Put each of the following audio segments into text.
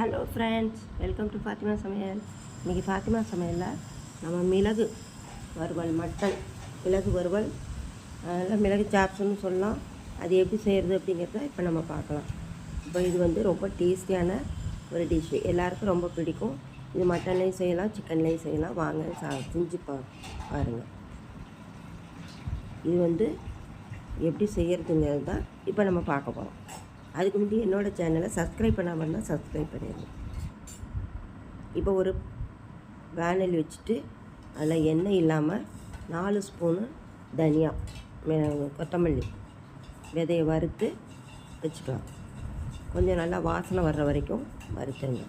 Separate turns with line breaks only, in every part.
Hello friends welcome to Fatima Samayal இன்றைக்கி ஃபாத்திமா சமையலில் நம்ம மிளகு வறுவல் மட்டன் மிளகு வறுவல். அதில் மிளகு சாப்ஸ்னு சொல்லலாம். அது எப்படி செய்கிறது அப்படிங்கிறத இப்போ நம்ம பார்க்கலாம். இப்போ இது வந்து ரொம்ப டேஸ்டியான ஒரு டிஷ்ஷு எல்லாருக்கும் ரொம்ப பிடிக்கும். இது மட்டன்லேயும் செய்யலாம் சிக்கன்லேயும் செய்யலாம். வாங்க சா செஞ்சு பா பாருங்கள் இது வந்து எப்படி செய்கிறதுங்கிறது தான் இப்போ நம்ம பார்க்க போகிறோம் அதுக்கு முன்னாடி என்னோடய சேனலை சப்ஸ்கிரைப் பண்ணாமல் இருந்தால் சப்ஸ்கிரைப் பண்ணிடுங்க இப்போ ஒரு வேனல் வச்சுட்டு அதில் எண்ணெய் இல்லாமல் நாலு ஸ்பூனு தனியா கொத்தமல்லி விதையை வறுத்து வச்சுக்கலாம். கொஞ்சம் நல்லா வாசனை வர்ற வரைக்கும் வறுத்துருங்க.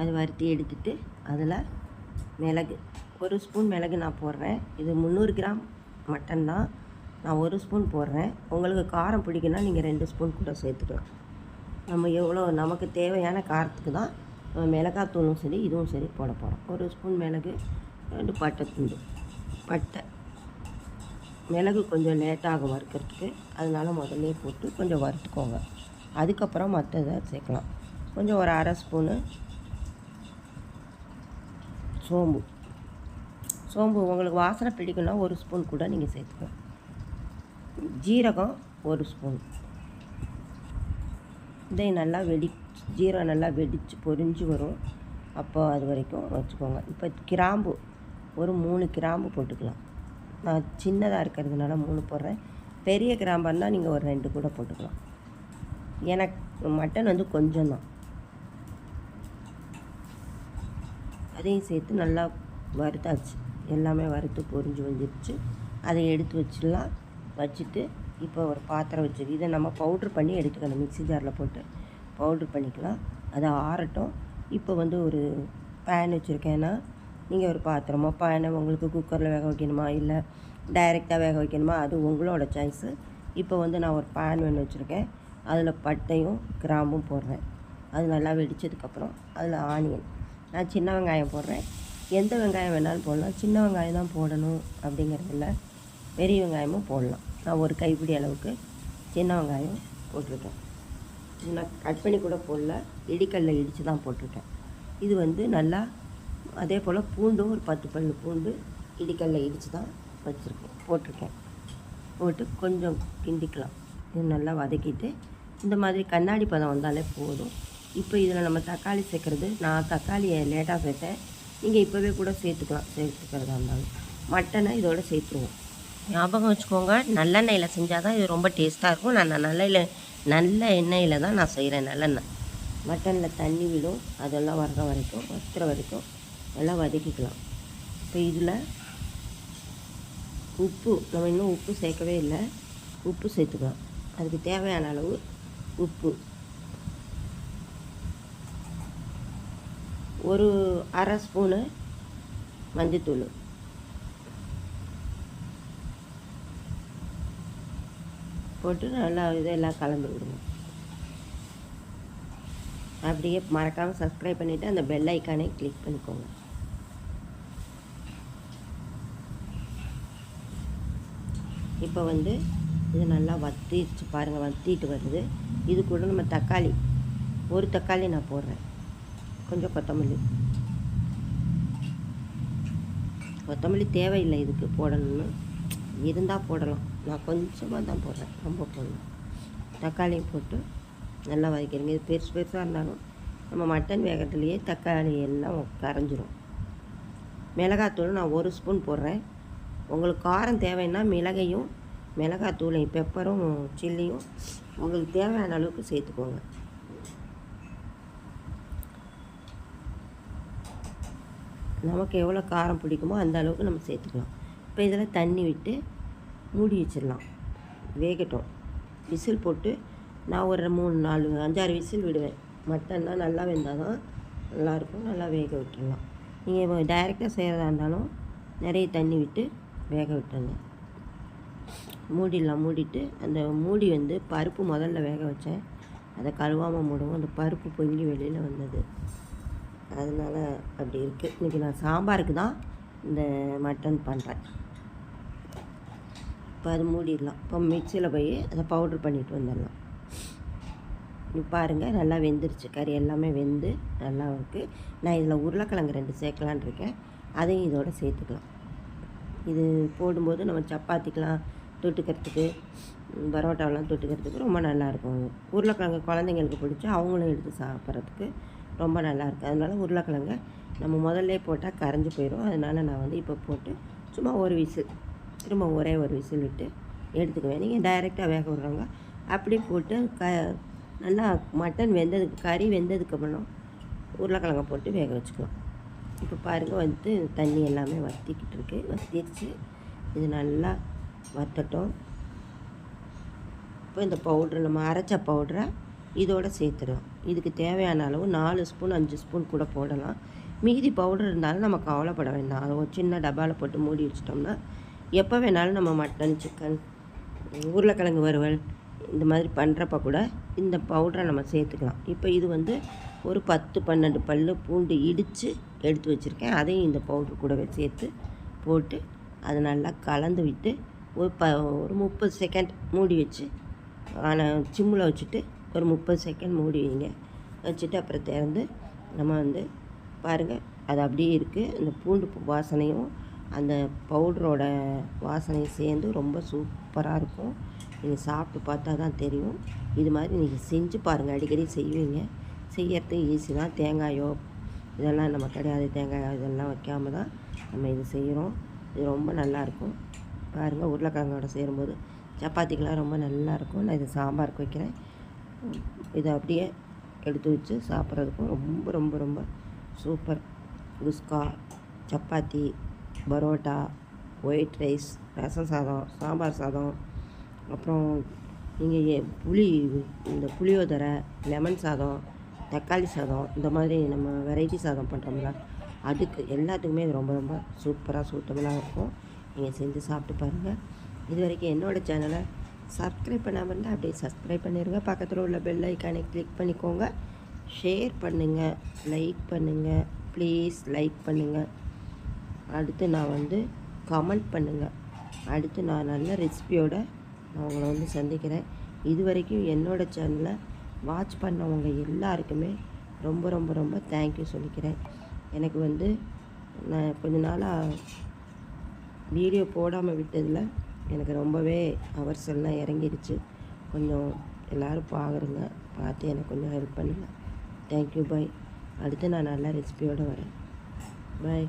அது வறுத்தி எடுத்துட்டு அதில் மிளகு ஒரு ஸ்பூன் மிளகு நான் போடுறேன். இது முந்நூறு கிராம் மட்டன் தான் நான் ஒரு ஸ்பூன் போடுறேன். உங்களுக்கு காரம் பிடிக்குன்னா நீங்கள் ரெண்டு ஸ்பூன் கூட சேர்த்துக்கலாம். நம்ம எவ்வளோ நமக்கு தேவையான காரத்துக்கு தான் நம்ம மிளகாத்தூளும் சரி இதுவும் சரி போட போகிறோம் ஒரு ஸ்பூன் மிளகு ரெண்டு பட்டை துண்டு. பட்டை. மிளகு கொஞ்சம் லேட்டாகும் வறுக்கிறதுக்கு அதனால முதல்லே போட்டு கொஞ்சம் வறுத்துக்கோங்க. அதுக்கப்புறம் மற்றதை சேர்க்கலாம். கொஞ்சம் ஒரு அரை ஸ்பூனு சோம்பு. சோம்பு உங்களுக்கு வாசனை பிடிக்கும்னா ஒரு ஸ்பூன் கூட நீங்கள் சேர்த்துக்கலாம் ஜீரகம் ஒரு ஸ்பூன். இதை நல்லா வெடி ஜீரகம் நல்லா வெடித்து பொரிஞ்சு வரும். அப்போ அது வரைக்கும் வச்சுக்கோங்க. இப்போ கிராம்பு ஒரு மூணு கிராம்பு போட்டுக்கலாம். நான் சின்னதாக இருக்கிறதுனால மூணு போடுறேன். பெரிய கிராம்பாக இருந்தால் நீங்கள் ஒரு ரெண்டு கூட போட்டுக்கலாம். எனக்கு மட்டன் வந்து கொஞ்சம் தான் அதையும் சேர்த்து நல்லா வறுத்தாச்சு. எல்லாமே வறுத்து பொரிஞ்சு வந்துருச்சு. அதை எடுத்து வச்சிடலாம். வச்சுட்டு இப்போ ஒரு பாத்திரம் வச்சு இதை நம்ம பவுட்ரு பண்ணி எடுத்துக்கணும். மிக்ஸி ஜாரில் போட்டு பவுட்ரு பண்ணிக்கலாம். அதை ஆறட்டும். இப்போ வந்து ஒரு பேன் வச்சுருக்கேன்னா நீங்கள் ஒரு பாத்திரமோ பேனை உங்களுக்கு குக்கரில் வேக வைக்கணுமா? இல்லை டைரெக்டாக வேக வைக்கணுமா? அது உங்களோட சாய்ஸு இப்போ வந்து நான் ஒரு பேன் ஒன்று வச்சுருக்கேன். அதில் பட்டையும் கிராம்பும் போடுறேன். அது நல்லா வெடித்ததுக்கப்புறம் அதில் ஆனியன் நான் சின்ன வெங்காயம் போடுறேன். எந்த வெங்காயம் வேணாலும் போடலாம். சின்ன வெங்காயம் தான் போடணும் அப்படிங்கிறதில்ல பெரிய வெங்காயமும் போடலாம். நான் ஒரு கைப்பிடி அளவுக்கு சின்ன வெங்காயம் போட்டிருக்கேன். நான் கட் பண்ணி கூட போடல. இடிக்கல்ல இடித்து தான் போட்டிருக்கேன். இது வந்து நல்லா அதே போல் பூண்டும் ஒரு பத்து பல்லு பூண்டு இடிக்கல்ல இடித்து தான் வச்சுருக்கேன். போட்டிருக்கேன். போட்டு கொஞ்சம் கிண்டிக்கலாம். இது நல்லா வதக்கிட்டு இந்த மாதிரி கண்ணாடி பதம் வந்தாலே போதும். இப்போ இதில் நம்ம தக்காளி சேர்க்குறது நான் தக்காளியை லேட்டாக சேர்த்தேன். நீங்கள் இப்போவே கூட சேர்த்துக்கலாம் சேர்த்துக்கிறதா இருந்தாலும். மட்டனை இதோட சேர்த்துருவோம். ஞாபகம் வச்சுக்கோங்க நல்லெண்ணெயில் செஞ்சால் தான் இது ரொம்ப டேஸ்ட்டாக இருக்கும். நான் நல்ல நல்ல எண்ணெயில் தான் நான் செய்கிறேன் நல்லெண்ணெய். மட்டனில் தண்ணி விடும் அதெல்லாம் வர்ற வரைக்கும் வத்துற வரைக்கும் நல்லா வதக்கிக்கலாம். இப்போ இதில் உப்பு நம்ம இன்னும் உப்பு சேர்க்கவே இல்லை. உப்பு சேர்த்துக்கலாம். அதுக்கு தேவையான அளவு உப்பு. ஒரு அரை ஸ்பூனு மஞ்சத்தூள். போட்டு நல்லா இதெல்லாம் கலந்து விடுங்க. அப்படியே மறக்காமல் சப்ஸ்கிரைப் பண்ணிவிட்டு அந்த பெல் ஐக்கானே கிளிக் பண்ணிக்கோங்க. இப்போ வந்து இது நல்லா வத்திச்சு பாருங்கள் வத்திட்டு வருது. இது கூட நம்ம தக்காளி. ஒரு தக்காளி நான் போடுறேன். கொஞ்சம் கொத்தமல்லி. கொத்தமல்லி தேவையில்லை இதுக்கு போடணும்னு. இருந்தால் போடலாம். நான் கொஞ்சமாக தான் போடுறேன். ரொம்ப போடணும் தக்காளியும் போட்டு நல்லா வதக்கிடுங்க. இது பெருசு பெருசாக இருந்தாலும் நம்ம மட்டன் வேகத்துலேயே தக்காளி எல்லாம் கரைஞ்சிரும். மிளகாத்தூள் நான் ஒரு ஸ்பூன் போடுறேன். உங்களுக்கு காரம் தேவைன்னா மிளகையும் மிளகாத்தூளையும் பெப்பரும் சில்லியும் உங்களுக்கு தேவையான அளவுக்கு சேர்த்துக்கோங்க. நமக்கு எவ்வளோ காரம் பிடிக்குமோ அந்த அளவுக்கு நம்ம சேர்த்துக்கலாம். இப்போ இதில் தண்ணி விட்டு மூடி வச்சிடலாம். வேகட்டும். விசில் போட்டு நான் ஒரு மூணு நாலு அஞ்சாறு விசில் விடுவேன். மட்டன்னா நல்லா வெந்தால் தான் நல்லாயிருக்கும் நல்லா வேக விட்டுடலாம். நீங்கள் டைரெக்டாக செய்கிறதா இருந்தாலும் நிறைய தண்ணி விட்டு வேக விட்டுருங்க. மூடிடலாம். மூடிட்டு அந்த மூடி வந்து பருப்பு முதல்ல வேக வச்சேன். அதை கழுவாமல் மூடவும். அந்த பருப்பு பொங்கி வெளியில் வந்தது. அதனால் அப்படி இருக்குது இன்றைக்கி நான் சாம்பாருக்கு தான் இந்த மட்டன் பண்ணுறேன் இப்போ அது மூடிடலாம். இப்போ மிக்சியில் போய் அதை பவுட்ரு பண்ணிட்டு வந்துடலாம். இப்போ பாருங்கள் நல்லா வெந்துருச்சு. கறி எல்லாமே வெந்து நல்லா இருக்குது நான் இதில் உருளைக்கிழங்கு ரெண்டு சேர்க்கலான் இருக்கேன். அதையும் இதோட சேர்த்துக்கலாம். இது போடும்போது நம்ம சப்பாத்திக்கெலாம் தொட்டுக்கிறதுக்கு பரோட்டாவெலாம் தொட்டுக்கிறதுக்கு ரொம்ப நல்லாயிருக்கும் உருளைக்கிழங்கு குழந்தைங்களுக்கு பிடிச்சி அவங்களும் எடுத்து சாப்பிட்றதுக்கு ரொம்ப நல்லாயிருக்கு. அதனால உருளைக்கிழங்க நம்ம முதல்ல போட்டால் கரைஞ்சி போயிடும் அதனால நான் வந்து இப்போ போட்டு சும்மா ஒரு விசில் திரும்ப ஒரே ஒரு விசில் விட்டு எடுத்துக்குவேன். நீங்கள் டைரெக்டாக வேக விட்றவங்க அப்படி போட்டு க நல்லா மட்டன் வெந்ததுக்கு கறி வெந்ததுக்கு அப்புறம் உருளைக்கிழங்க போட்டு வேக வச்சுக்கலாம். இப்போ பாருங்கள் வந்து தண்ணி எல்லாமே வற்றிக்கிட்டு இருக்கு. வற்றிடுச்சு இது நல்லா வற்றட்டும் இப்போ இந்த பவுட்ரு நம்ம அரைச்ச பவுட்ரை இதோட சேர்த்துடும் இதுக்கு தேவையான அளவு நாலு ஸ்பூன் அஞ்சு ஸ்பூன் கூட போடலாம். மீதி பவுடர் இருந்தாலும் நம்ம கவலைப்பட வேண்டாம். அதை ஒரு சின்ன டப்பாவில் போட்டு மூடி வச்சிட்டோம்னா எப்போ வேணாலும் நம்ம மட்டன் சிக்கன் உருளைக்கிழங்கு வறுவல் இந்த மாதிரி பண்ணுறப்ப கூட இந்த பவுடரை நம்ம சேர்த்துக்கலாம். இப்போ இது வந்து ஒரு பத்து பன்னெண்டு பல் பூண்டு இடித்து எடுத்து வச்சுருக்கேன். அதையும் இந்த பவுட்ரு கூடவே சேர்த்து போட்டு அதை நல்லா கலந்து விட்டு ஒரு ப ஒரு முப்பது செகண்ட் மூடி வச்சு ஆனால் சிம்மில் வச்சுட்டு ஒரு முப்பது செகண்ட் மூடி வைங்க. வச்சுட்டு அப்புறம் திறந்து நம்ம வந்து பாருங்கள் அது அப்படியே இருக்குது அந்த பூண்டு வாசனையும் அந்த பவுடரோட வாசனையும் சேர்ந்து ரொம்ப சூப்பராக இருக்கும். நீங்கள் சாப்பிட்டு பார்த்தா தான் தெரியும். இது மாதிரி நீங்கள் செஞ்சு பாருங்கள் அடிக்கடி செய்வீங்க. செய்யறது ஈஸி தான். தேங்காயோ இதெல்லாம் நம்ம கிடையாது. தேங்காய் இதெல்லாம் வைக்காம தான் நம்ம இது செய்கிறோம் இது ரொம்ப நல்லாயிருக்கும் பாருங்கள் உருளைக்கிழங்கோட சேரும்போது சப்பாத்திக்கெலாம் ரொம்ப நல்லாயிருக்கும் நான் இது சாம்பாருக்கு வைக்கிறேன். இதை அப்படியே எடுத்து வச்சு சாப்பிட்றதுக்கும் ரொம்ப ரொம்ப ரொம்ப super kuska chapati parotta white rice rasam சாதம் சாம்பார் சாதம். அப்புறம் நீங்கள் புளி இந்த புளியோதரை லெமன் சாதம் தக்காளி சாதம் இந்த மாதிரி நம்ம வெரைட்டி சாதம் பண்ணுறோம்ல அதுக்கு எல்லாத்துக்குமே இது ரொம்ப ரொம்ப சூப்பராக சூட்டபுளாக இருக்கும். நீங்கள் செஞ்சு சாப்பிட்டு பாருங்கள் இது வரைக்கும் என்னோடய சேனலை சப்ஸ்கிரைப் பண்ணாமல் இருந்தால் அப்படியே சப்ஸ்கிரைப் பண்ணிடுங்க பக்கத்தில் உள்ள பெல் ஐக்கானை கிளிக் பண்ணிக்கோங்க. ஷேர் பண்ணுங்கள் லைக் பண்ணுங்கள் ப்ளீஸ் லைக் பண்ணுங்கள் அடுத்து நான் வந்து கமெண்ட் பண்ணுங்கள் அடுத்து நான் நல்ல ரெசிபியோட நான் உங்களை வந்து சந்திக்கிறேன். இது வரைக்கும் என்னோடய சேனலை வாட்ச் பண்ணவங்க எல்லாருக்குமே ரொம்ப ரொம்ப ரொம்ப தேங்க்யூ சொல்லிக்கிறேன். எனக்கு வந்து நான் கொஞ்ச நாளாக வீடியோ போடாமல் விட்டதில் எனக்கு ரொம்பவே அவர் எல்லாம் இறங்கிடுச்சு கொஞ்சம் எல்லோரும் பார்க்குறங்க பார்த்து எனக்கு கொஞ்சம் ஹெல்ப் பண்ணுங்கள் தேங்க்யூ பாய் அடுத்து நான் நல்ல ரெசிபியோடு வரேன். பாய்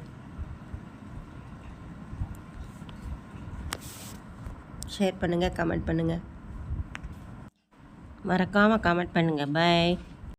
ஷேர் பண்ணுங்கள் கமெண்ட் பண்ணுங்கள் மறக்காமல் கமெண்ட் பண்ணுங்கள் பாய்